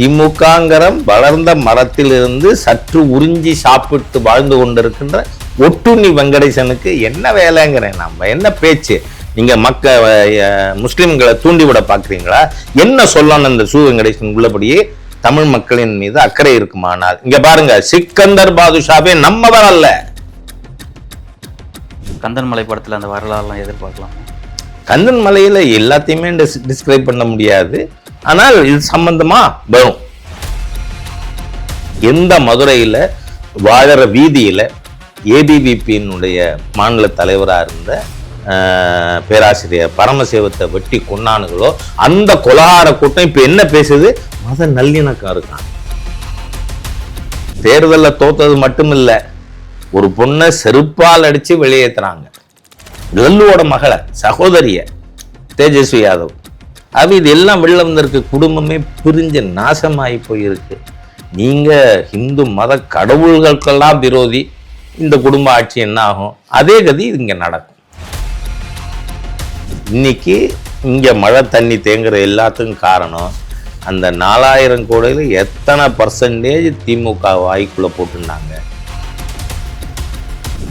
திமுகங்கிற வளர்ந்த மரத்திலிருந்து சற்று உறிஞ்சி சாப்பிட்டு வாழ்ந்து கொண்டிருக்கின்ற ஒட்டுண்ணி வெங்கடேசனுக்கு என்ன வேலைங்கிறேன் நம்ம? என்ன பேச்சு? நீங்க மக்க முஸ்லிம்களை தூண்டிவிட பாக்குறீங்களா என்ன சொல்லணும் இந்த சு வெங்கடேசன் உள்ளபடியே? தமிழ் மக்களின் மீது அக்கறை இருக்குமானால் இங்க பாருங்க சிக்கந்தர் பாதுஷாவே நம்மவர் அல்ல. கந்தன் மலை படத்துல அந்த வரலாறுலாம் எதிர்பார்க்கலாம். கந்தன் மலையில எல்லாத்தையுமே டிஸ்கிரைப் பண்ண முடியாது. ஆனால் இது சம்பந்தமா? வரும். எந்த மதுரையில வாழற வீதியில ஏபிவிபியினுடைய மாநில தலைவராக இருந்த அஹ், பேராசிரியர் பரமசிவத்தை வெட்டி கொண்டானுங்களோ அந்த கொலகார கூட்டம் இப்போ என்ன பேசுது? மத நல்லிணக்கம் இருக்கான் தேர்தலில் தோத்தது மட்டும் இல்லை ஒரு பொண்ணை செருப்பால் அடிச்சு வெளியேற்றுறாங்க லல்லுவோட மகளை சகோதரிய தேஜஸ்வி யாதவ். அது இது எல்லாம் வெளில வந்திருக்கு குடும்பமே பிரிஞ்சு நாசமாகி போயிருக்கு. நீங்கள் ஹிந்து மத கடவுள்களுக்கெல்லாம் விரோதி இந்த குடும்ப ஆட்சி என்ன ஆகும்? அதே கதி இங்கே நடக்கும். இன்னைக்கு இங்கே மழை தண்ணி தேங்குற எல்லாத்துக்கும் காரணம் அந்த நாலாயிரம் கோடையில் எத்தனை பர்சன்டேஜ் திமுக வாய்க்குள்ளே போட்டுருந்தாங்க?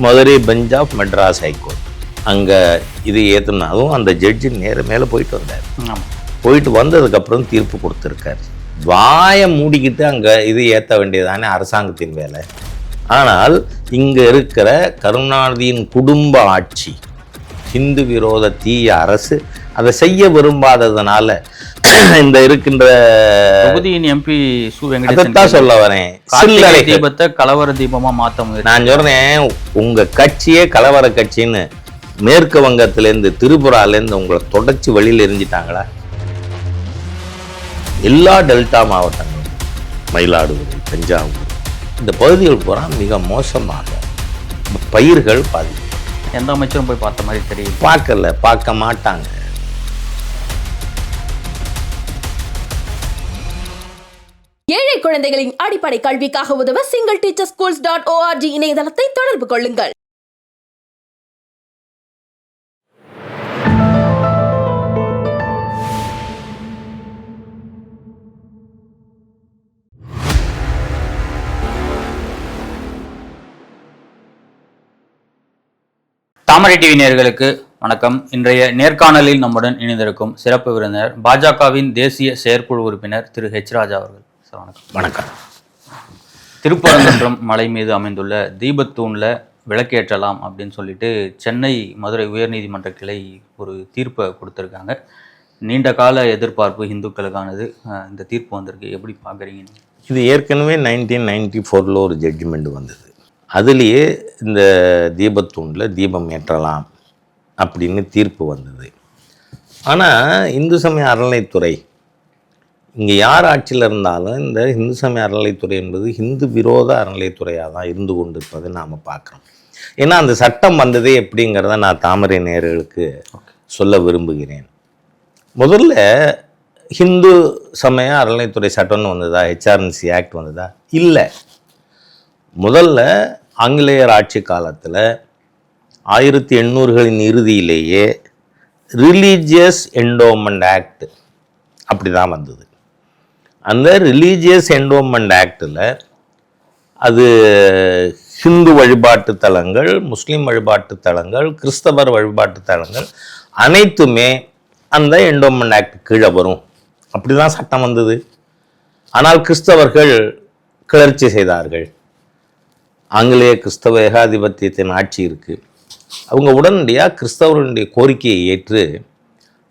Madurai bench of Madras high court. அங்கே இது ஏற்றுனா அதுவும் அந்த ஜட்ஜி நேர மேலே போயிட்டு வந்தார். போயிட்டு வந்ததுக்கப்புறம் தீர்ப்பு கொடுத்துருக்காரு. வாயை மூடிக்கிட்டு அங்கே இது ஏற்ற வேண்டியதானே அரசாங்கத்தின் வேலை. ஆனால் இங்கே இருக்கிற கருணாநிதியின் குடும்ப ஆட்சி ஹிந்து விரோத தீய அரசு அதை செய்ய விரும்பாததுனால இந்த இருக்கின்ற தொகுதியின் எம்பி சு வெங்கடேசன் சொல்ல வரேன். சில்லறை. தீபத்தை கலவர தீபமா மாத்த முயற்சி நான் சொல்றேன் உங்க கட்சியே கலவர கட்சின்னு. மேற்கு வங்கத்திலேருந்து திரிபுராலேருந்து உங்களை தொடச்சி வெளியில் எரிஞ்சிட்டாங்களா? எல்லா டெல்டா மாவட்டங்களும் மயிலாடுதுறை தஞ்சாவூர் இந்த பகுதிகள் பூரா மிக மோசமாக பயிர்கள் பாதிப்பு. எந்த அமைச்சரும் போய் பார்த்த மாதிரி தெரியல. பார்க்கல பார்க்க மாட்டாங்க. ஏழை குழந்தைகளின் அடிப்படை கல்விக்காக உதவ single teacher schools dot O R G இணையதளத்தை தொடர்பு கொள்ளுங்கள். தாமரை டிவி நேயர்களுக்கு வணக்கம். இன்றைய நேர்காணலில் நம்முடன் இணைந்திருக்கும் சிறப்பு விருந்தினர் பாஜகவின் தேசிய செயற்குழு உறுப்பினர் திரு ஹெச் ராஜா அவர்கள். சார் வணக்கம். வணக்கம். திருப்பரங்குன்றம் மலை மீது அமைந்துள்ள தீபத்தூண்ல விளக்கேற்றலாம் அப்படின்னு சொல்லிட்டு சென்னை மதுரை உயர்நீதிமன்ற கிளை ஒரு தீர்ப்பை கொடுத்துருக்காங்க. நீண்ட கால எதிர்பார்ப்பு இந்துக்களுக்கானது இந்த தீர்ப்பு வந்திருக்கு. எப்படி பார்க்குறீங்க? இது ஏற்கனவே நைன்டீன் நைன்டி ஃபோரில் ஒரு ஜட்ஜ்மெண்ட் வந்தது. அதுலேயே இந்த தீபத்தூணில் தீபம் ஏற்றலாம் அப்படின்னு தீர்ப்பு வந்தது. ஆனால் இந்து சமய அறநிலைத்துறை இங்கே யார் ஆட்சியில் இருந்தாலும் இந்த இந்து சமய அறநிலைத்துறை என்பது இந்து விரோத அறநிலைத்துறையாக தான் இருந்து கொண்டிருப்பதை நாம் பார்க்குறோம். ஏன்னா அந்த சட்டம் வந்ததே எப்படிங்கிறத நான் தாமரை நேயர்களுக்கு சொல்ல விரும்புகிறேன். முதல்ல ஹிந்து சமய அறநிலைத்துறை சட்டம்னு வந்ததா ஹெச்ஆர்என்சி ஆக்ட் வந்ததா? இல்லை. முதல்ல ஆங்கிலேயர் ஆட்சி காலத்தில் ஆயிரத்தி எண்ணூறுகளின் இறுதியிலேயே ரிலீஜியஸ் என்டோமெண்ட் ஆக்ட் அப்படி தான் வந்தது. அந்த ரிலீஜியஸ் என்டோமெண்ட் ஆக்டில் அது ஹிந்து வழிபாட்டு தலங்கள் முஸ்லீம் வழிபாட்டு தலங்கள் கிறிஸ்தவர் வழிபாட்டு தலங்கள் அனைத்துமே அந்த என்டோமெண்ட் ஆக்ட் கீழே வரும். அப்படி தான் சட்டம் வந்தது. ஆனால் கிறிஸ்தவர்கள் கிளர்ச்சி செய்தார்கள். ஆங்கிலேய கிறிஸ்தவ ஏகாதிபத்தியத்தின் ஆட்சி இருக்கு. அவங்க உடனடியாக கிறிஸ்தவர்களுடைய கோரிக்கையை ஏற்று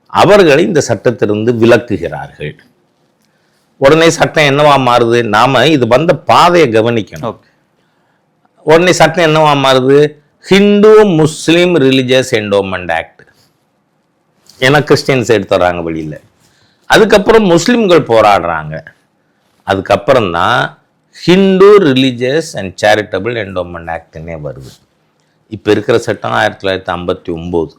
அவர்களை இந்த சட்டத்திலிருந்து விலக்குகிறார்கள். உடனே சட்டம் என்னவா மாறுது? நாம இது வந்த பாதையை கவனிக்கணும். உடனே சட்டம் என்னவா மாறுது? Hindu Muslim religious endowment act. ஏன்னா கிறிஸ்டியன்ஸ் எடுத்து வர்றாங்க வெளியில். அதுக்கப்புறம் முஸ்லீம்கள் போராடுறாங்க. அதுக்கப்புறம் தான் Hindu religious and charitable endowment ஆக்ட்னே வருது. இப்போ இருக்கிற சட்டம் ஆயிரத்தி தொள்ளாயிரத்தி ஐம்பத்தி ஒம்பது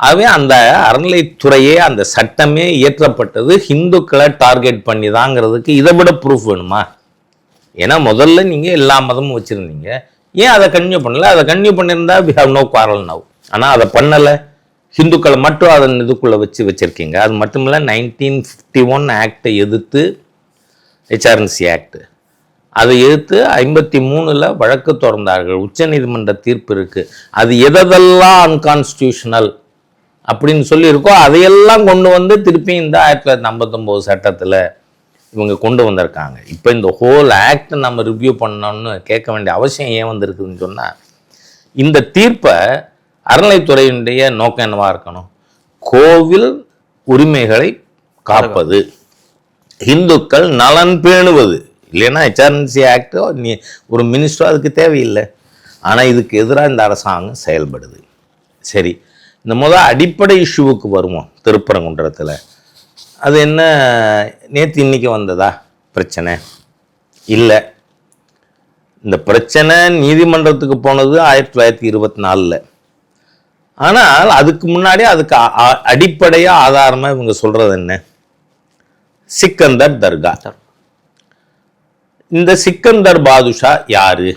ஆகவே அந்த அறநிலைத்துறையே அந்த சட்டமே இயற்றப்பட்டது ஹிந்துக்களை டார்கெட் பண்ணி தாங்கிறதுக்கு இதை விட ப்ரூஃப் வேணுமா? ஏன்னா முதல்ல நீங்கள் எல்லா மதமும் வச்சுருந்தீங்க. ஏன் அதை கன்யூ பண்ணலை? அதை கன்யூ பண்ணியிருந்தா we have no quarrel now ஆனால் அதை பண்ணலை. ஹிந்துக்களை மட்டும் அதன் இதுக்குள்ளே வச்சு வச்சுருக்கீங்க. அது மட்டும் இல்லை நைன்டீன் ஃபிஃப்டி ஒன் ஆக்டை எதிர்த்து ஹெச்ஆர்என்சி ஆக்ட் அதை எதிர்த்து ஐம்பத்தி மூணில் வழக்கு தொடர்ந்தார்கள். உச்சநீதிமன்ற தீர்ப்பு இருக்குது அது எதெல்லாம் அன்கான்ஸ்டியூஷனல் அப்படின்னு சொல்லியிருக்கோ அதையெல்லாம் கொண்டு வந்து திருப்பி இந்த ஆயிரத்தி தொள்ளாயிரத்தி ஐம்பத்தொம்போது சட்டத்தில் இவங்க கொண்டு வந்திருக்காங்க. இப்போ இந்த ஹோல் ஆக்ட் நம்ம ரிவ்யூ பண்ணணும்னு கேட்க வேண்டிய அவசியம் ஏன் வந்திருக்குதுன்னு சொன்னால் இந்த தீர்ப்பை அறநிலைத்துறையினுடைய நோக்கம் என்னவா இருக்கணும்? கோவில் உரிமைகளை காப்பது. இந்துக்கள் நலன் பேணுவது. இல்லைன்னா ஹெச்ஆர்என்சி ஆக்டோ நீ ஒரு மினிஸ்டரோ அதுக்கு தேவையில்லை. ஆனால் இதுக்கு எதிராக இந்த அரசாங்கம் செயல்படுது. சரி இந்த முதல் அடிப்படை இஷ்யூவுக்கு வருவோம் திருப்பரங்குன்றத்தில். அது என்ன? நேற்று இன்னைக்கு வந்ததா பிரச்சனை? இல்லை. இந்த பிரச்சனை நீதிமன்றத்துக்கு போனது ஆயிரத்தி தொள்ளாயிரத்தி இருபத்தி நாலில். ஆனால் அதுக்கு முன்னாடி அதுக்கு அடிப்படையாக ஆதாரமாக இவங்க சொல்கிறது என்ன? சிக்கந்தர் தர்கா. இந்த சிக்கந்தர் பாதுஷா யாரு?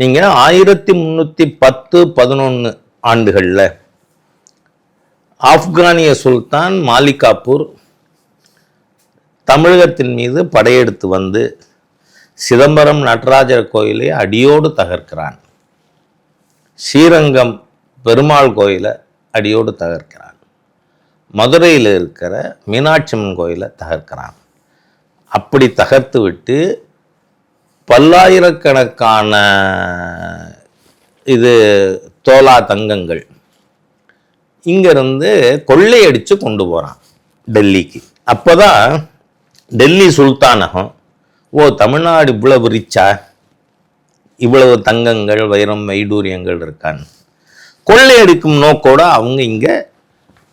நீங்க ஆயிரத்தி முன்னூத்தி பத்து பதினொன்று ஆண்டுகளில் ஆப்கானிய சுல்தான் மாலிகாப்பூர் தமிழகத்தின் மீது படையெடுத்து வந்து சிதம்பரம் நடராஜர் கோயிலை அடியோடு தகர்க்கிறான். ஸ்ரீரங்கம் பெருமாள் கோயிலை அடியோடு தகர்க்கிறான். மதுரையில் இருக்கிற மீனாட்சி அம்மன் கோயிலை தகர்க்கிறான். அப்படி தகர்த்து விட்டு பல்லாயிரக்கணக்கான இது தோலா தங்கங்கள் இங்கேருந்து கொள்ளையடித்து கொண்டு போகிறான் டெல்லிக்கு. அப்போதான் டெல்லி சுல்தானகம் ஓ தமிழ்நாடு இவ்வளவு ரிச்சா இவ்வளவு தங்கங்கள் வைரம் வைடூரியங்கள் இருக்கான்னு கொள்ளையடிக்கும் நோக்கோட அவங்க இங்கே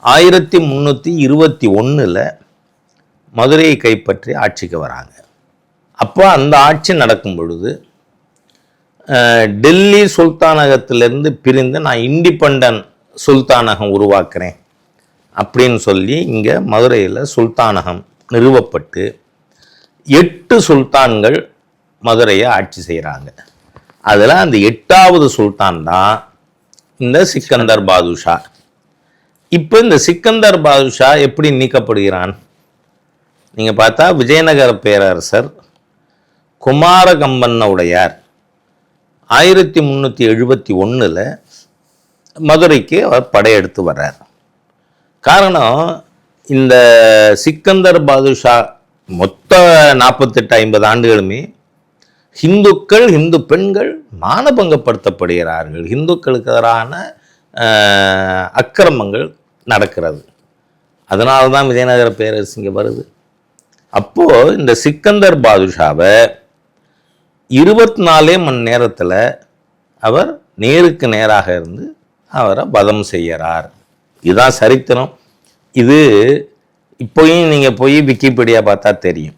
ஆயிரத்தி முந்நூற்றி இருபத்தி ஒன்றில் மதுரையை கைப்பற்றி ஆட்சிக்கு வராங்க. அப்போ அந்த ஆட்சி நடக்கும் பொழுது டெல்லி சுல்தானகத்திலிருந்து பிரிந்து நான் இண்டிபெண்டன்ட் சுல்தானகம் உருவாக்குறேன் அப்படின்னு சொல்லி இங்கே மதுரையில் சுல்தானகம் நிறுவப்பட்டு எட்டு சுல்தான்கள் மதுரையை ஆட்சி செய்கிறாங்க அதில் அந்த எட்டாவது சுல்தான் தான் இந்த சிக்கந்தர் பாதுஷா. இப்போ இந்த சிக்கந்தர் பாதுஷா எப்படி நீக்கப்படுகிறான்? நீங்கள் பார்த்தா விஜயநகர பேரரசர் குமாரகம்பன்ன உடையார் ஆயிரத்தி முந்நூற்றி எழுபத்தி ஒன்றில் மதுரைக்கு அவர் படையெடுத்து வர்றார். காரணம் இந்த சிக்கந்தர் பாதுஷா மொத்த நாற்பத்தெட்டு ஐம்பது ஆண்டுகளுமே ஹிந்துக்கள் ஹிந்து பெண்கள் மானபங்கப்படுத்தப்படுகிறார்கள். ஹிந்துக்களுக்கு எதிரான அக்கிரமங்கள் நடக்கிறது. அதனால தான் விஜயநகர பேரரசு இங்கே வருது. அப்போது இந்த சிக்கந்தர் பாதுஷாவை இருபத்தி நாலே மணி நேரத்தில் அவர் நேருக்கு நேராக இருந்து அவரை வதம் செய்யறார். இதுதான் சரித்திரம். இது இப்போயும் நீங்கள் போய் விக்கிபீடியா பார்த்தா தெரியும்.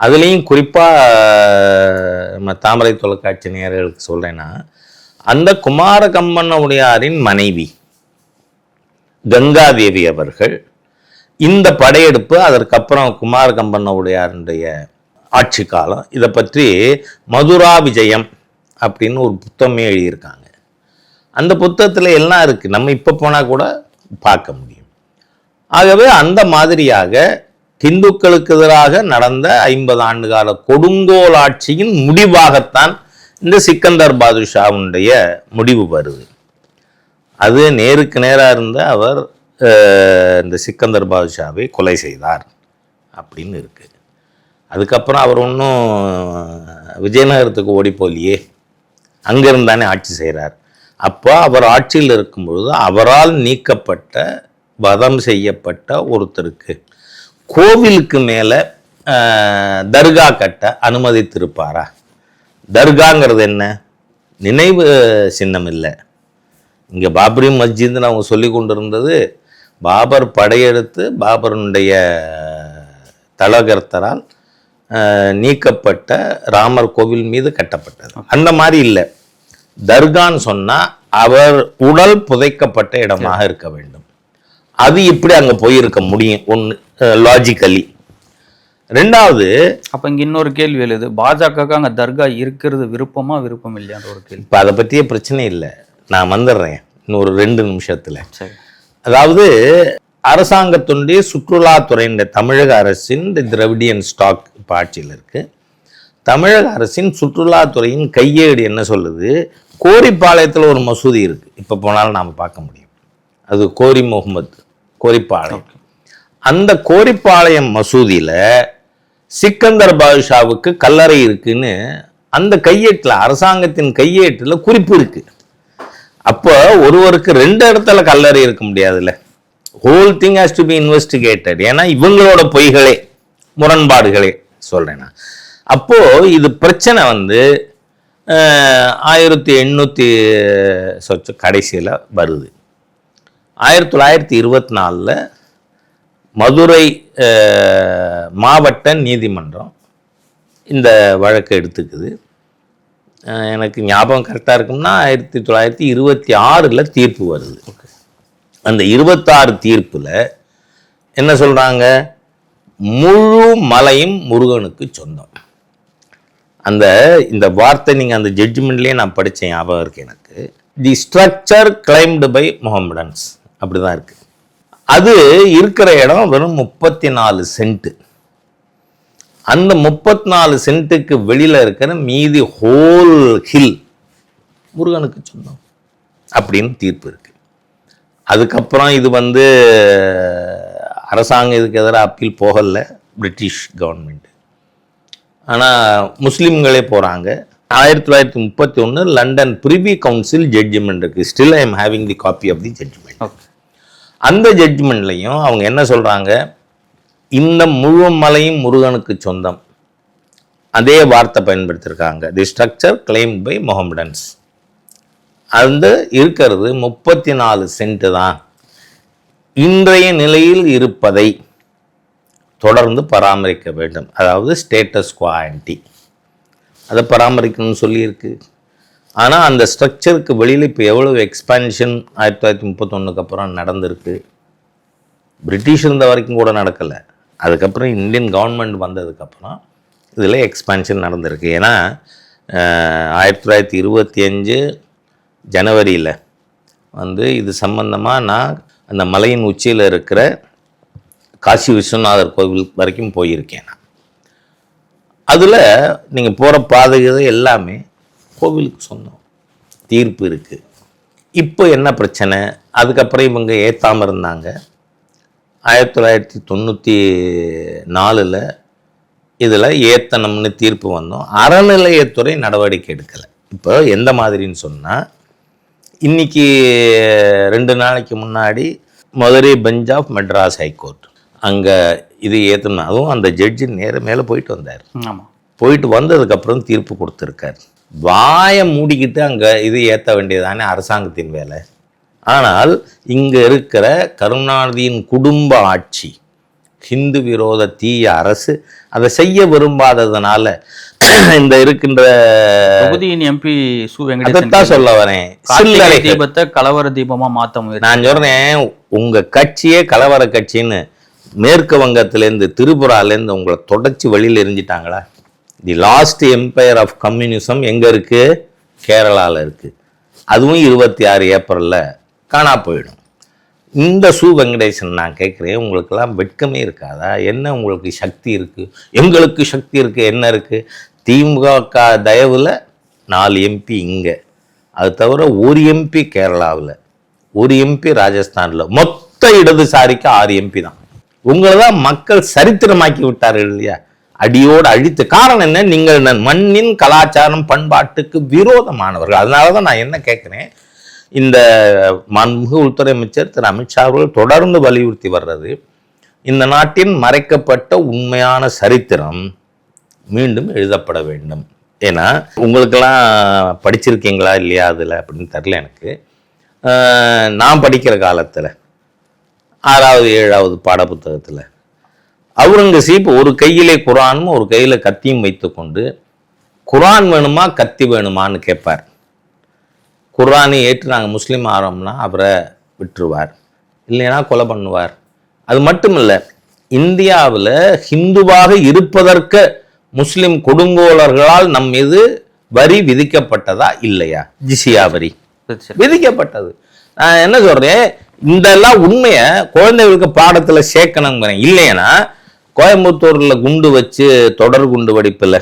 அதுலேயும் குறிப்பாக நம்ம தாமரை தொலைக்காட்சி நேயர்களுக்கு சொல்கிறேன்னா அந்த குமார கம்பண்ண உடையாரின் மனைவி கங்காதேவி அவர்கள் இந்த படையெடுப்பு அதற்கப்புறம் குமார கம்பண்ண ஆட்சி காலம். இதை பற்றி மதுரா விஜயம் அப்படின்னு ஒரு புத்தகமே எழுதியிருக்காங்க. அந்த புத்தகத்தில் எல்லாம் இருக்குது நம்ம இப்போ போனால் கூட பார்க்க முடியும். ஆகவே அந்த மாதிரியாக ஹிந்துக்களுக்கு எதிராக நடந்த ஐம்பது ஆண்டு கால கொடுங்கோல் ஆட்சியின் முடிவாகத்தான் இந்த சிக்கந்தர் பாதுஷாவுடைய முடிவு வருது. அது நேருக்கு நேராக இருந்த அவர் இந்த சிக்கந்தர் பாதுஷாவை கொலை செய்தார் அப்படின்னு இருக்குது அதுக்கப்புறம் அவர் ஒன்றும் விஜயநகரத்துக்கு ஓடி போலியே அங்கிருந்து தானே ஆட்சி செய்கிறார் அப்போ அவர் ஆட்சியில் இருக்கும் பொழுது அவரால் நீக்கப்பட்ட வதம் செய்யப்பட்ட ஒருத்தருக்கு கோவிலுக்கு மேலே தர்கா கட்ட அனுமதித்திருப்பாரா? தர்காங்கிறது என்ன? நினைவு சின்னம் இல்லை இங்கே பாப்ரி மஸ்ஜித்னு அவங்க சொல்லி கொண்டிருந்தது பாபர் படையெடுத்து பாபருடைய தலகர்த்தரால் நீக்கப்பட்ட ராமர் கோவில் மீது கட்டப்பட்டது. அந்த மாதிரி இல்லை. தர்கான்னு சொன்னால் அவர் உடல் புதைக்கப்பட்ட இடமாக இருக்க வேண்டும். அது எப்படி அங்கே போயிருக்க முடியும் ஒன்று லாஜிக்கலி ரெண்டாவது அப்ப இங்க இன்னொரு கேள்வி எழுது. பாஜகவுக்கு அங்க தர்கா இருக்கிறது விருப்பமா விருப்பம் இல்லையான்ற ஒரு கேள்வி. இப்போ அதை பற்றிய பிரச்சனை இல்லை. நான் வந்துடுறேன் இன்னொரு ரெண்டு நிமிஷத்தில். சரி. அதாவது அரசாங்கத்தினுடைய சுற்றுலாத்துறையின் தமிழக அரசின் இந்த திராவிடியன் ஸ்டாக் இப்போ ஆட்சியில் இருக்கு. தமிழக அரசின் சுற்றுலாத்துறையின் கையேடு என்ன சொல்லுது? கோரிப்பாளையத்தில் ஒரு மசூதி இருக்கு. இப்போ போனாலும் நாம் பார்க்க முடியும். அது கோரி முகமது கோரிப்பாளையம். அந்த கோரிப்பாளையம் மசூதியில் சிக்கந்தர் பாதுஷாவுக்கு கல்லறை இருக்குன்னு அந்த கையேட்டில் அரசாங்கத்தின் கையேட்டில் குறிப்பு இருக்கு. அப்போ ஒருவருக்கு ரெண்டு இடத்துல கல்லறை இருக்க முடியாதுல்ல. Whole thing has to be investigated ஏன்னா இவங்களோட பொய்களே முரண்பாடுகளே சொல்றேன் நான். அப்போ இது பிரச்சனை வந்து ஆயிரத்தி எண்ணூற்றி சொச்ச கடைசியில் வருது. ஆயிரத்தி தொள்ளாயிரத்தி இருபத்தி நாலில் மதுரை மாவட்ட நீதிமன்றம் இந்த வழக்கை எடுத்துக்குது. எனக்கு ஞாபகம் கரெக்டாக இருக்கும்னா ஆயிரத்தி தொள்ளாயிரத்தி இருபத்தி ஆறில் தீர்ப்பு வருது. அந்த இருபத்தாறு தீர்ப்பில் என்ன சொல்கிறாங்க முழு மலையும் முருகனுக்கு சொந்தம். அந்த இந்த வார்த்தை நீங்கள் அந்த ஜட்ஜ்மெண்ட்லேயே நான் படித்தேன் ஞாபகம் இருக்கு எனக்கு. The structure claimed by Mohammedans அப்படி தான் இருக்குது அது இருக்கிற இடம் வெறும் முப்பத்தி நாலு சென்ட்டு அந்த முப்பத்தி நாலு சென்ட்டுக்கு வெளியில் இருக்கிற மீதி ஹோல் ஹில் முருகனுக்கு சொந்தம் அப்படின்னு தீர்ப்பு இருக்கு. அதுக்கப்புறம் இது வந்து அரசாங்கம் இதுக்கு எதிராக அப்பீல் போகல பிரிட்டிஷ் கவர்மெண்ட் ஆனால் முஸ்லீம்களே போகிறாங்க ஆயிரத்தி தொள்ளாயிரத்தி முப்பத்தி ஒன்று லண்டன் பிரிவி கவுன்சில் ஜட்ஜ்மெண்ட் இருக்கு. Still I am having the copy of the judgement அந்த ஜட்ஜ்மெண்ட்லையும் அவங்க என்ன சொல்கிறாங்க இந்த முழு மலையும் முருகனுக்கு சொந்தம். அதே வார்த்தை பயன்படுத்தியிருக்காங்க the structure claim by Mohammedans அந்த இருக்கிறது முப்பத்தி நாலு சென்ட் தான். இன்றைய நிலையில் இருப்பதை தொடர்ந்து பராமரிக்க வேண்டும். அதாவது ஸ்டேட்டஸ் குவாலிட்டி அதை பராமரிக்கணும்னு சொல்லியிருக்கு. ஆனால் அந்த ஸ்ட்ரக்சருக்கு வெளியில் இப்போ எவ்வளோ எக்ஸ்பான்ஷன் ஆயிரத்தி தொள்ளாயிரத்தி முப்பத்தொன்னுக்கு அப்புறம் நடந்திருக்கு. பிரிட்டிஷ் இருந்த வரைக்கும் கூட நடக்கலை. அதுக்கப்புறம் இந்தியன் கவர்மெண்ட் வந்ததுக்கப்புறம் இதில் எக்ஸ்பேன்ஷன் நடந்திருக்கு. ஏன்னா ஆயிரத்தி தொள்ளாயிரத்தி இருபத்தி அஞ்சு ஜனவரியில் வந்து இது சம்பந்தமாக நான் அந்த மலையின் உச்சியில் இருக்கிற காசி விஸ்வநாதர் கோவில் வரைக்கும் போயிருக்கேன் நான். அதில் நீங்கள் போகிற பாதைகள் எல்லாமே கோவிலுக்கு சொந்தம். தீர்ப்பு இருக்குது இப்போ என்ன பிரச்சனை? அதுக்கப்புறம் இவங்க ஏற்றாமல் இருந்தாங்க. ஆயிரத்தி தொள்ளாயிரத்தி தொண்ணூற்றி நாலில் இதில் ஏத்தனம்னு தீர்ப்பு வந்தோம். அறநிலையத்துறை நடவடிக்கை எடுக்கலை. இப்போ எந்த மாதிரின்னு சொன்னால் இன்னைக்கு ரெண்டு நாளைக்கு முன்னாடி Madurai bench of Madras high court அங்கே இது ஏற்றணும் அதுவும் அந்த ஜட்ஜி நேர மேலே போயிட்டு வந்தார். ஆமாம் போயிட்டு வந்ததுக்கப்புறம் தீர்ப்பு கொடுத்துருக்கார். வாயை மூடிக்கிட்டு அங்கே இது ஏற்ற வேண்டியதானே அரசாங்கத்தின் வேலை. ஆனால் இங்கே இருக்கிற கருணாநிதியின் குடும்ப ஆட்சி ஹிந்து விரோத தீய அரசு அதை செய்ய விரும்பாததுனால இந்த இருக்கின்ற தொகுதியின் எம்பி சு வெங்கடேசன் சொல்ல வரேன். சில்லறைகள் தீபத்தை கலவர தீபமா மாத்த முயற்சி நான் சொல்றேன் உங்க கட்சியே கலவர கட்சின்னு மேற்கு வங்கத்திலேருந்து திரிபுராலேருந்து உங்களை தொடச்சி வெளியில் எரிஞ்சிட்டாங்களா? The last empire of communism எங்க இருக்கு? கேரளால இருக்கு. அதுவும் இருபத்தி ஆறு ஏப்ரல்ல. காணா போயிடும். இந்த சு வெங்கடேசன் நான் கேட்குறேன் உங்களுக்கெல்லாம் வெட்கமே இருக்காதா? என்ன உங்களுக்கு சக்தி இருக்குது எங்களுக்கு சக்தி இருக்குது என்ன இருக்குது திமுக தயவில் நாலு எம்பி இங்கே. அது தவிர ஒரு எம்பி கேரளாவில் ஒரு எம்பி ராஜஸ்தானில் மொத்த இடதுசாரிக்கு ஆறு எம்பி தான். உங்களை தான் மக்கள் சரித்திரமாக்கி விட்டார்கள் இல்லையா? அடியோடு அழித்து. காரணம் என்ன? நீங்கள் மண்ணின் கலாச்சாரம் பண்பாட்டுக்கு விரோதமானவர்கள். அதனால தான் நான் என்ன கேட்குறேன்? இந்த மாண்புமிகு உள்துறை அமைச்சர் திரு அமித்ஷா அவர்கள் தொடர்ந்து வலியுறுத்தி வர்றது இந்த நாட்டின் மறைக்கப்பட்ட உண்மையான சரித்திரம் மீண்டும் எழுதப்பட வேண்டும். ஏன்னா உங்களுக்கெல்லாம் படிச்சிருக்கீங்களா இல்லையா அதில் அப்படின்னு தெரில எனக்கு. நான் படிக்கிற காலத்தில் ஆறாவது ஏழாவது பாடப்புத்தகத்தில் அவுரங்கசீப் ஒரு கையிலே குரானும் ஒரு கையில் கத்தியும் வைத்துக்கொண்டு குரான் வேணுமா கத்தி வேணுமான்னு கேட்பார். குர்ஆனை ஏற்று நாங்கள் முஸ்லீம் ஆகிறோம்னா அவரை விட்டுருவார். இல்லைன்னா கொலை பண்ணுவார். அது மட்டும் இல்லை இந்தியாவில் ஹிந்துவாக இருப்பதற்கு முஸ்லிம் கொடுங்கோலர்களால் நம் மீது வரி விதிக்கப்பட்டதா இல்லையா? ஜிசியா வரி. விதிக்கப்பட்டது. நான் என்ன சொல்றேன்? இதெல்லாம் உண்மையை குழந்தைகளுக்கு பாடத்துல சேர்க்கணுங்கிறேன். இல்லைன்னா கோயம்புத்தூர்ல குண்டு வச்சு தொடர் குண்டு வெடிப்புல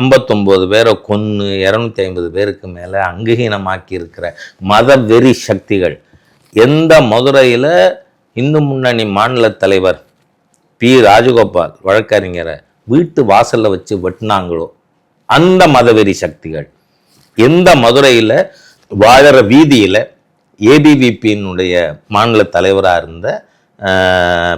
ஐம்பத்தொம்போது பேரை கொன்று இரநூத்தி ஐம்பது பேருக்கு மேலே அங்கீகீனமாக்கி இருக்கிற மத வெறி சக்திகள். எந்த மதுரையில் இந்து முன்னணி மாநில தலைவர் பி. ராஜகோபால் வழக்கறிஞரை வீட்டு வாசலில் வச்சு வெட்டினாங்களோ அந்த மதவெறி சக்திகள். எந்த மதுரையில் வாழற வீதியில் ஏபிவிபியினுடைய மாநில தலைவராக இருந்த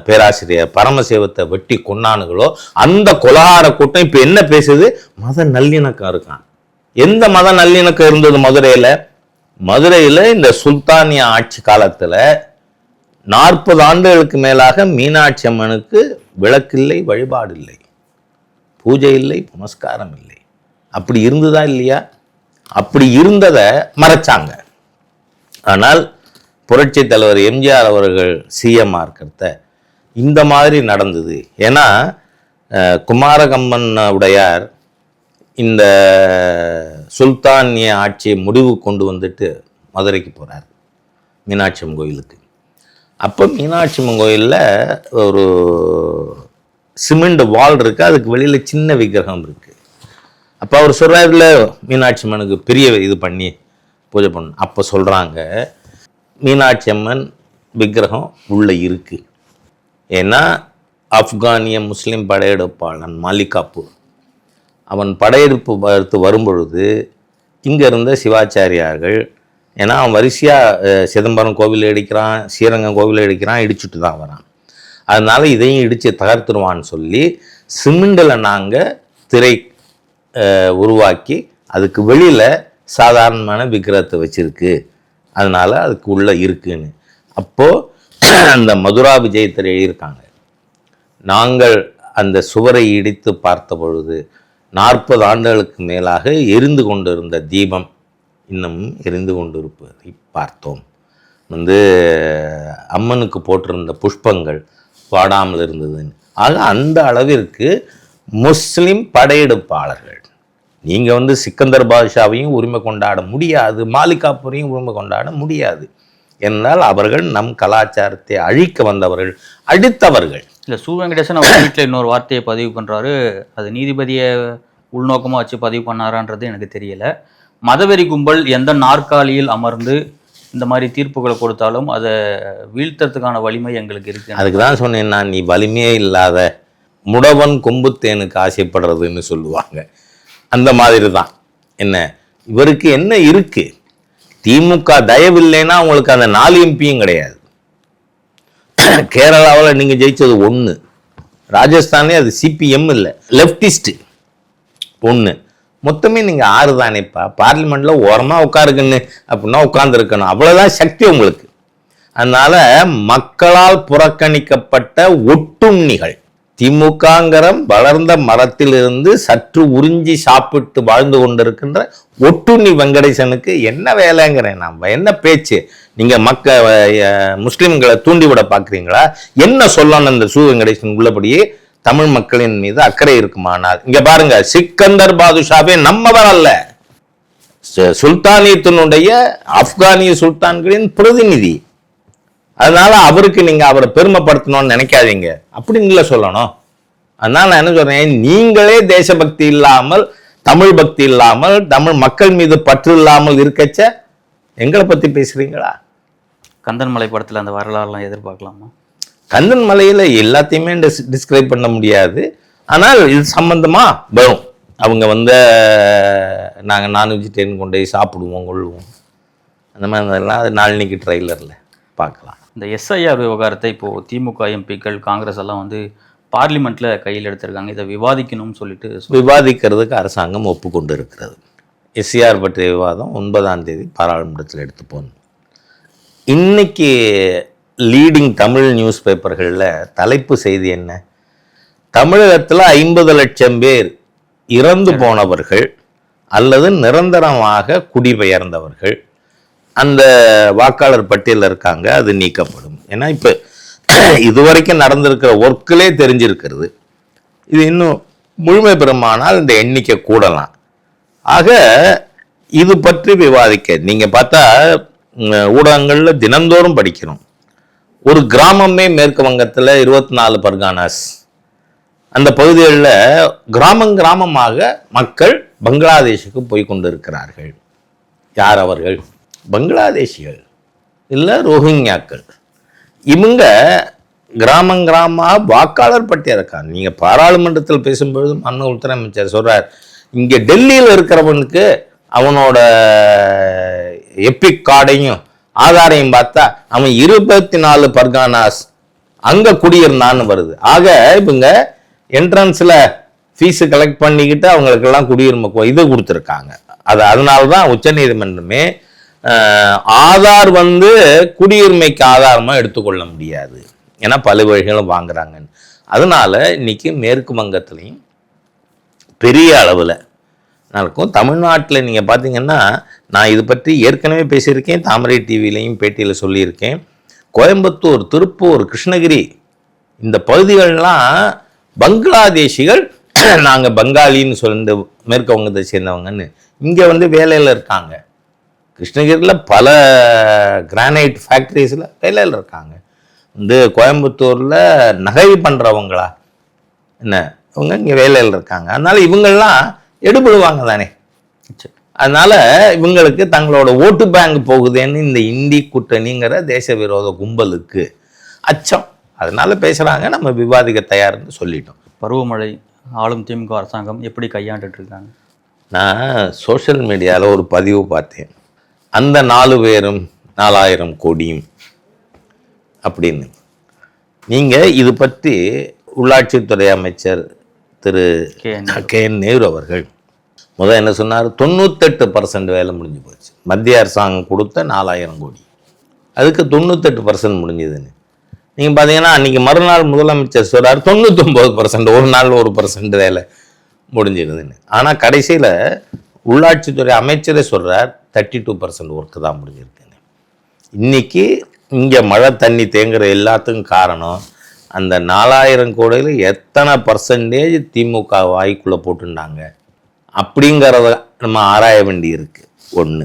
பேராசிரியர் பரமசிவத்தை வெட்டி கொண்டானுங்களோ அந்த கொலகார கூட்டம் இப்போ என்ன பேசுது? மத நல்லிணக்கம் இருக்கான். எந்த மத நல்லிணக்கம் இருந்தது மதுரையில்? மதுரையில் இந்த சுல்தானிய ஆட்சி காலத்தில் நாற்பது ஆண்டுகளுக்கு மேலாக மீனாட்சி அம்மனுக்கு விளக்கில்லை வழிபாடு இல்லை பூஜை இல்லை நமஸ்காரம் இல்லை. அப்படி இருந்ததா இல்லையா? அப்படி இருந்ததை மறைச்சாங்க. ஆனால் புரட்சி தலைவர் எம்ஜிஆர் அவர்கள் சிஎம்மாக இருக்கிறத இந்த மாதிரி நடந்தது. ஏன்னா குமாரகம்மன் உடையார் இந்த சுல்தானிய ஆட்சியை முடிவு கொண்டு வந்துட்டு மதுரைக்கு போகிறார் மீனாட்சி அம்மன் கோயிலுக்கு. அப்போ மீனாட்சி அம்மன் கோயிலில் ஒரு சிமெண்ட் வால் இருக்கு அதுக்கு வெளியில் சின்ன விக்கிரகம் இருக்குது அப்போ அவர் சொல்கிறாருல மீனாட்சி அம்மனுக்கு பெரிய இது பண்ணி பூஜை பண்ண அப்போ சொல்கிறாங்க மீனாட்சி அம்மன் விக்கிரகம் உள்ளே இருக்குது ஏன்னா ஆப்கானிய முஸ்லீம் படையெடுப்பாளன் மாலிகாப்பூர் அவன் படையெடுப்பு பார்த்து வரும்பொழுது இங்கே இருந்த சிவாச்சாரியார்கள் ஏன்னா அவன் வரிசையாக சிதம்பரம் கோவில் இடிக்கிறான் ஸ்ரீரங்கம் கோவில் இடிக்கிறான் இடிச்சுட்டு தான் வரான். அதனால் இதையும் இடித்து தகர்த்துருவான்னு சொல்லி சிமெண்டில் நாங்கள் திரை உருவாக்கி அதுக்கு வெளியில் சாதாரணமான விக்கிரகத்தை வச்சுருக்கு. அதனால் அதுக்கு உள்ளே இருக்குன்னு. அப்போது அந்த மதுரா விஜயத்தில் எழுதியிருக்காங்க. நாங்கள் அந்த சுவரை இடித்து பார்த்த பொழுது நாற்பது ஆண்டுகளுக்கு மேலாக எரிந்து கொண்டிருந்த தீபம் இன்னும் எரிந்து கொண்டிருப்பதை பார்த்தோம். வந்து அம்மனுக்கு போட்டிருந்த புஷ்பங்கள் வாடாமல் இருந்ததுன்னு. ஆக அந்த அளவிற்கு முஸ்லீம் படையெடுப்பாளர்கள் நீங்கள் வந்து சிக்கந்தர் பாதுஷாவையும் உரிமை கொண்டாட முடியாது மாலிகாப்பூரையும் உரிமை கொண்டாட முடியாது. என்றால் அவர்கள் நம் கலாச்சாரத்தை அழிக்க வந்தவர்கள் அழித்தவர்கள் இல்லை சு. வெங்கடேசன் அவர் வீட்டில் இன்னொரு வார்த்தையை பதிவு பண்ணுறாரு அது நீதிபதியை உள்நோக்கமாக வச்சு பதிவு பண்ணாரான்றது எனக்கு தெரியல. மதவெறி கும்பல் எந்த நாற்காலியில் அமர்ந்து இந்த மாதிரி தீர்ப்புகளை கொடுத்தாலும் அதை வீழ்த்தறதுக்கான வலிமை எங்களுக்கு இருக்கு. அதுக்கு தான் சொன்னேன் நான் நீ வலிமையே இல்லாத முடவன் கொம்புத்தேனுக்கு ஆசைப்படுறதுன்னு சொல்லுவாங்க. அந்த மாதிரி தான் என்ன? இவருக்கு என்ன இருக்கு? திமுக தயவில்லைன்னா உங்களுக்கு அந்த நாலு எம்பியும் கிடையாது. கேரளாவில் நீங்கள் ஜெயிச்சது ஒன்று ராஜஸ்தான்லேயே அது சிபிஎம் இல்லை. லெஃப்டிஸ்ட்டு ஒன்று மொத்தமே நீங்கள் ஆறு தானேப்பா பார்லிமெண்ட்டில் ஓரமாக உட்காருக்குன்னு அப்படின்னா உட்காந்துருக்கணும் அவ்வளோதான் சக்தி உங்களுக்கு. அதனால் மக்களால் புறக்கணிக்கப்பட்ட ஒட்டுண்ணிகள். திமுகங்கிற வளர்ந்த மரத்திலிருந்து சற்று உறிஞ்சி சாப்பிட்டு வாழ்ந்து கொண்டிருக்கின்ற ஒட்டுண்ணி வெங்கடேசனுக்கு என்ன வேலைங்கிறேன் நம்ம என்ன பேச்சு? நீங்கள் மக்க முஸ்லீம்களை தூண்டிவிட பார்க்குறீங்களா? என்ன சொல்லணும் இந்த சு வெங்கடேசன் உள்ளபடியே தமிழ் மக்களின் மீது அக்கறை இருக்குமானால்? இங்கே பாருங்க சிக்கந்தர் பாதுஷாவே நம்மவர் அல்ல. சுல்தானியத்தினுடைய ஆப்கானிய சுல்தான்களின் பிரதிநிதி. அதனால அவருக்கு நீங்க அவரை பெருமைப்படுத்தணும்னு நினைக்காதீங்க. அப்படின்னு சொல்லணும். அதனால நான் என்ன சொல்றேன் நீங்களே தேசபக்தி இல்லாமல் தமிழ் பக்தி இல்லாமல் தமிழ் மக்கள் மீது பற்று இல்லாமல் இருக்கச்ச எங்களை பத்தி பேசுறீங்களா? கந்தன்மலை படத்தில் அந்த வரலாறுலாம் எதிர்பார்க்கலாமா? கந்தன் மலையில எல்லாத்தையுமே டிஸ்கிரைப் பண்ண முடியாது. ஆனால் இது சம்பந்தமா? வரும். அவங்க வந்து நாங்கள் நான் வெஜிடேரியன் கொண்டு போய் சாப்பிடுவோம் கொள்ளுவோம். அந்த மாதிரி எல்லாம் அது நாளைக்கு ட்ரைலரில் பார்க்கலாம். இந்த எஸ்ஐஆர் விவகாரத்தை இப்போது திமுக எம்பிக்கள் காங்கிரஸ் எல்லாம் வந்து பார்லிமெண்ட்ல கையில் எடுத்திருக்காங்க. இதை விவாதிக்கணும்னு சொல்லிட்டு விவாதிக்கிறதுக்கு அரசாங்கம் ஒப்புக்கொண்டு இருக்கிறது எஸ்சிஆர் பற்றிய விவாதம் ஒன்பதாம் தேதி பாராளுமன்றத்தில் எடுத்து போகணும். இன்னைக்கு லீடிங் தமிழ் நியூஸ் பேப்பர்களில் தலைப்பு செய்தி என்ன? தமிழகத்தில் ஐம்பது லட்சம் பேர் இறந்து போனவர்கள் அல்லது நிரந்தரமாக குடிபெயர்ந்தவர்கள். அந்த வாக்காளர் பட்டியலில் இருக்காங்க அது நீக்கப்படும். ஏன்னா இப்போ இதுவரைக்கும் நடந்திருக்கிற ஒர்க்கிலே தெரிஞ்சிருக்கிறது. இது இன்னும் முழுமை பெறுமானால் இந்த எண்ணிக்கை கூடலாம். ஆக இது பற்றி விவாதிக்க நீங்கள் பார்த்தா ஊடகங்களில் தினந்தோறும் படிக்கிறோம். ஒரு கிராமமே மேற்கு வங்கத்தில் இருபத்தி நாலு பர்கானாஸ். அந்த பகுதிகளில் கிராமம் கிராமமாக மக்கள் பங்களாதேஷுக்கு போய் கொண்டிருக்கிறார்கள். யார் அவர்கள்? பங்களாதேஷிகள் இல்லை ரோஹிங்யாக்கள் இவங்க கிராமம் கிராமமாக வாக்காளர் பட்டியல் இருக்காங்க. நீங்கள் பாராளுமன்றத்தில் பேசும்பொழுது மன்ன உள்துறை அமைச்சர் சொல்கிறார் இங்கே டெல்லியில் இருக்கிறவனுக்கு அவனோட எப்பிக் கார்டையும் ஆதாரையும் பார்த்தா அவன் இருபத்தி நாலு பர்கானாஸ் அங்கே குடியிருந்தான்னு வருது. ஆக இவங்க என்ட்ரன்ஸில் ஃபீஸு கலெக்ட் பண்ணிக்கிட்டு அவங்களுக்கெல்லாம் குடியுரிமை இது கொடுத்துருக்காங்க. அது அதனால தான் உச்சநீதிமன்றமே ஆதார் வந்து குடியுரிமைக்கு ஆதாரமாக எடுத்துக்கொள்ள முடியாது. ஏன்னா பல வழிகளும் வாங்குறாங்கன்னு அதனால இன்னைக்கு மேற்கு வங்கத்துலேயும் பெரிய அளவில் நடக்கும். தமிழ்நாட்டில் நீங்கள் பார்த்தீங்கன்னா நான் இது பற்றி ஏற்கனவே பேசியிருக்கேன். தாமரை டிவிலையும் பேட்டியில் சொல்லியிருக்கேன். கோயம்புத்தூர் திருப்பூர் கிருஷ்ணகிரி இந்த பகுதிகள்லாம் பங்களாதேஷிகள் நாங்கள் பங்காளின்னு சொல்லிட்டு மேற்கு வங்கத்தை சேர்ந்தவங்கன்னு இங்கே வந்து வேலையில் இருக்காங்க. கிருஷ்ணகிரியில் பல கிரானைட் ஃபேக்ட்ரிஸில் வேலையில் இருக்காங்க. வந்து கோயம்புத்தூரில் நகை பண்ணுறவங்களா என்ன? இவங்க இங்கே வேலையில் இருக்காங்க. அதனால இவங்கெல்லாம் எடுபடுவாங்க தானே. அதனால இவங்களுக்கு தங்களோட ஓட்டு பேங்க் போகுதேன்னு இந்த இந்தி கூட்டணிங்கிற தேச விரோத கும்பலுக்கு அச்சம். அதனால பேசுறாங்க. நம்ம விவாதிக்க தயார்னு சொல்லிட்டோம். பருவமழை ஆளும் திமுக அரசாங்கம் எப்படி கையாண்டுட்டு இருக்காங்க? நான் சோஷியல் மீடியாவில் ஒரு பதிவு பார்த்தேன். அந்த நாலு பேரும் நாலாயிரம் கோடியும் அப்படின்னு. நீங்கள் இது பற்றி உள்ளாட்சித்துறை அமைச்சர் திரு கே என். நேரு. அவர்கள் முதல் என்ன சொன்னார்? தொண்ணூத்தெட்டு பர்சன்ட் வேலை முடிஞ்சு போச்சு. மத்திய அரசாங்கம் கொடுத்த நாலாயிரம் கோடி. அதுக்கு தொண்ணூத்தெட்டு பர்சன்ட் முடிஞ்சதுன்னு. நீங்கள் பார்த்தீங்கன்னா அன்றைக்கி மறுநாள் முதலமைச்சர் சொல்றார் தொண்ணூத்தொம்பது பர்சன்ட் ஒரு நாள் ஒரு பர்சன்ட் வேலை முடிஞ்சிருதுன்னு ஆனால் கடைசியில் உள்ளாட்சித்துறை அமைச்சரே சொல்றார் தேர்ட்டி டூ பர்சன்ட் ஒர்க்கு தான் முடிஞ்சிருக்குன்னு இன்னைக்கு இங்கே மழை தண்ணி தேங்குற எல்லாத்துக்கும் காரணம் அந்த நாலாயிரம் கோடியில் எத்தனை பர்சன்டேஜ் திமுக வாய்க்குள்ளே போட்டுருந்தாங்க? அப்படிங்கிறத நம்ம ஆராய வேண்டி இருக்கு ஒன்று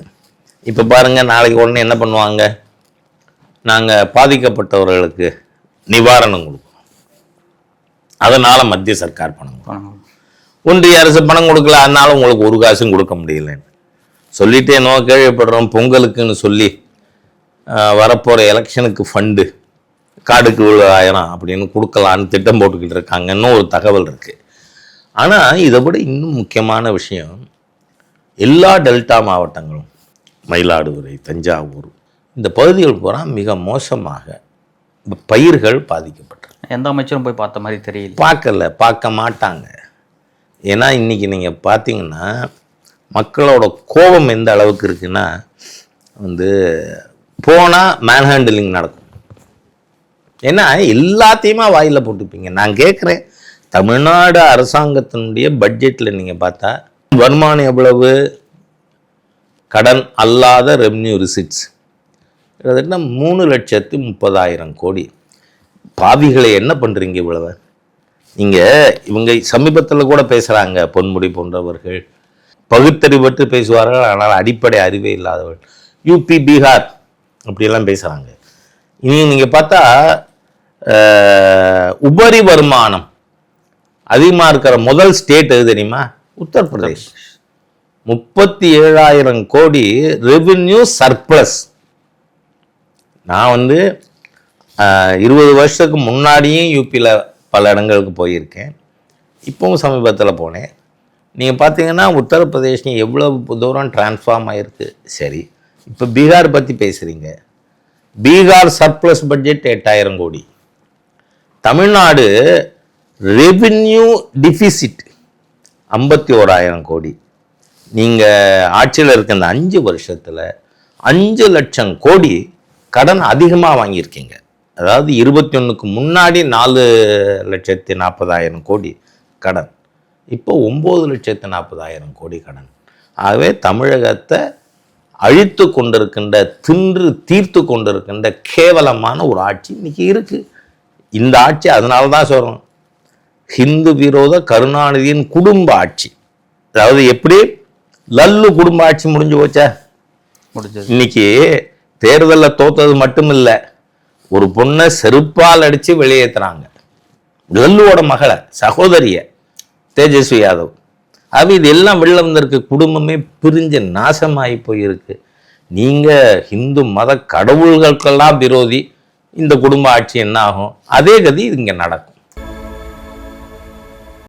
இப்போ பாருங்கள் நாளைக்கு உடனே என்ன பண்ணுவாங்க? நாங்கள் பாதிக்கப்பட்டவர்களுக்கு நிவாரணம் கொடுப்போம். அதனால் மத்திய சர்க்கார் பணம் கொடுக்கும். பணம் ஒன்றிய அரசு பணம் கொடுக்கல அதனால உங்களுக்கு ஒரு காசும் கொடுக்க முடியலன்னு. சொல்லிட்டு என்னவோ கேள்விப்படுறோம் பொங்கலுக்குன்னு சொல்லி ஆஹ், வரப்போற எலெக்ஷனுக்கு ஃபண்டு காடுக்கு ஆயிரம் அப்படின்னு கொடுக்கலான்னு திட்டம் போட்டுக்கிட்டு இருக்காங்கன்னு ஒரு தகவல் இருக்கு. ஆனால் இதை விட இன்னும் முக்கியமான விஷயம் எல்லா டெல்டா மாவட்டங்களும் மயிலாடுதுறை தஞ்சாவூர் இந்த பகுதிகள் பூரா மிக மோசமாக பயிர்கள் பாதிக்கப்பட்டிருக்கு. எந்த அமைச்சரும் போய் பார்த்த மாதிரி தெரியல. பார்க்கல பார்க்க மாட்டாங்க. ஏன்னா இன்னைக்கு நீங்கள் பார்த்தீங்கன்னா மக்களோட கோபம் எந்த அளவுக்கு இருக்குன்னா வந்து போனால் மேன்ஹேண்டிலிங் நடக்கும். ஏன்னா எல்லாத்தையுமே வாயில் போட்டுப்பீங்க. நான் கேட்குறேன் தமிழ்நாடு அரசாங்கத்தினுடைய பட்ஜெட்டில் நீங்கள் பார்த்தா வருமானம் எவ்வளவு? கடன் அல்லாத ரெவன்யூ ரிசிட்ஸ் கிட்டத்தட்ட மூணு லட்சத்து முப்பதாயிரம் கோடி. பாவிகளை என்ன பண்ணுறீங்க இவ்வளவு? நீங்கள் இவங்க சமீபத்தில் கூட பேசுகிறாங்க பொன்முடி போன்றவர்கள். பகுத்தறிவற்று பேசுவார்கள் ஆனால் அடிப்படை அறிவே இல்லாதவர்கள். யூபி பீகார் அப்படியெல்லாம் பேசுகிறாங்க இனி நீங்கள் பார்த்தா உபரி வருமானம் அதிகமாக இருக்கிற முதல் ஸ்டேட் எது தெரியுமா? உத்தரப்பிரதேஷ். முப்பத்தி ஏழாயிரம் கோடி ரெவென்யூ சர்ப்ளஸ் நான் வந்து இருபது வருஷத்துக்கு முன்னாடியும் யூபியில் பல இடங்களுக்கு போயிருக்கேன். இப்போவும் சமீபத்தில் போனேன். நீங்கள் பார்த்தீங்கன்னா உத்தரப்பிரதேஷ் எவ்வளோ தூரம் டிரான்ஸ்ஃபார்ம் ஆகிருக்கு சரி. இப்போ பீகார் பற்றி பேசுகிறீங்க பீகார் சர்ப்ளஸ் பட்ஜெட் எட்டாயிரம் கோடி. தமிழ்நாடு ரெவின்யூ டிஃபிசிட் ஐம்பத்தி ஓராயிரம் கோடி. நீங்கள் ஆட்சியில் இருக்க இந்த அஞ்சு வருஷத்தில் அஞ்சு லட்சம் கோடி கடன் அதிகமாக வாங்கியிருக்கீங்க. அதாவது இருபத்தி ஒன்றுக்கு முன்னாடி நாலு லட்சத்தி நாற்பதாயிரம் கோடி கடன். இப்போ ஒம்பது லட்சத்து நாற்பதாயிரம் கோடி கடன். ஆகவே தமிழகத்தை அழித்து கொண்டிருக்கின்ற தின்று தீர்த்து கொண்டிருக்கின்ற கேவலமான ஒரு ஆட்சி இன்னைக்கு இருக்குது இந்த ஆட்சி அதனால தான் சொல்கிறோம் ஹிந்து விரோத கருணாநிதியின் குடும்ப ஆட்சி. அதாவது எப்படி? லல்லு குடும்ப ஆட்சி முடிஞ்சு போச்சா? முடிஞ்சது. இன்னைக்கு தேர்தலில் தோத்தது மட்டும் இல்லை ஒரு பொண்ணை செருப்பால் அடித்து வெளியேற்றுறாங்க லல்லுவோட மகளை சகோதரிய தேஜஸ்வி யாதவ். அப்ப இது எல்லாம் வெளில வந்திருக்கு குடும்பமே பிரிஞ்சு நாசமாகி போயிருக்கு. நீங்கள் ஹிந்து மத கடவுள்களுக்கெல்லாம் விரோதி இந்த குடும்ப ஆட்சி என்ன ஆகும்? அதே கதி இங்கே நடக்கும்.